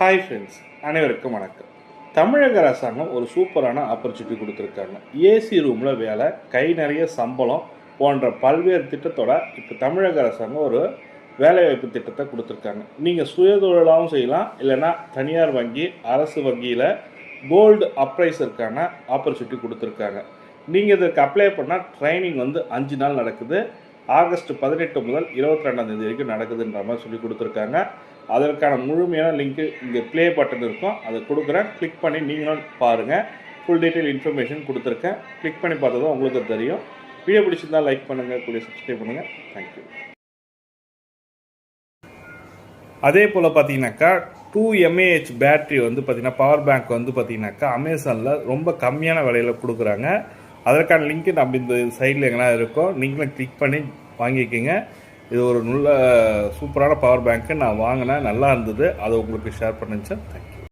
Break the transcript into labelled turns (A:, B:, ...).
A: Hi friends அனைவருக்கும் வணக்கம். தமிழக அரசாங்கம் ஒரு சூப்பரான ஆப்பர்ச்சுனிட்டி கொடுத்துருக்காங்க. ஏசி ரூமில் வேலை கை நிறைய சம்பளம் போன்ற பல்வேறு திட்டத்தோட இப்போ தமிழக அரசாங்கம் ஒரு வேலைவாய்ப்பு திட்டத்தை கொடுத்துருக்காங்க. நீங்கள் சுயதொழிலாகவும் செய்யலாம் இல்லைன்னா தனியார் வங்கி அரசு வங்கியில் கோல்டு அப்ரைஸருக்கான ஆப்பர்ச்சுனிட்டி கொடுத்துருக்காங்க. நீங்கள் இதற்கு அப்ளை பண்ணால் ட்ரைனிங் வந்து அஞ்சு நாள் நடக்குது. ஆகஸ்ட் பதினெட்டு முதல் இருபத்தி ரெண்டாம் தேதி வரைக்கும் நடக்குதுன்ற மாதிரி சொல்லி கொடுத்துருக்காங்க. அதற்கான முழுமையான லிங்க்கு இங்கே ப்ளே பட்டன் இருக்கும். அதை கொடுக்குறேன். கிளிக் பண்ணி நீங்களும் பாருங்கள் ஃபுல் டீட்டெயில் இன்ஃபர்மேஷன் கொடுத்துருக்கேன். கிளிக் பண்ணி பார்த்ததும் உங்களுக்கு தெரியும். வீடியோ பிடிச்சிருந்தால் லைக் பண்ணுங்கள் கூட சப்ஸ்கிரைப் பண்ணுங்கள் தேங்க்யூ அதே போல் பார்த்தீங்கன்னாக்கா டூ எம்ஏஹெச் பேட்ரி வந்து பார்த்தீங்கன்னா பவர் பேங்க் வந்து பார்த்தீங்கன்னாக்கா அமேசானில் ரொம்ப கம்மியான விலையில் கொடுக்குறாங்க. அதற்கான லிங்க்கு நம்ம இந்த சைடில் எங்கன்னா இருக்கோம் நீங்களும் கிளிக் பண்ணி வாங்கிக்கோங்க இது ஒரு நல்ல சூப்பரான பவர் பேங்க்கு நான் வாங்கினேன். நல்லா இருந்தது. அதை உங்களுக்கு ஷேர் பண்ணிச்சேன் தேங்க்யூ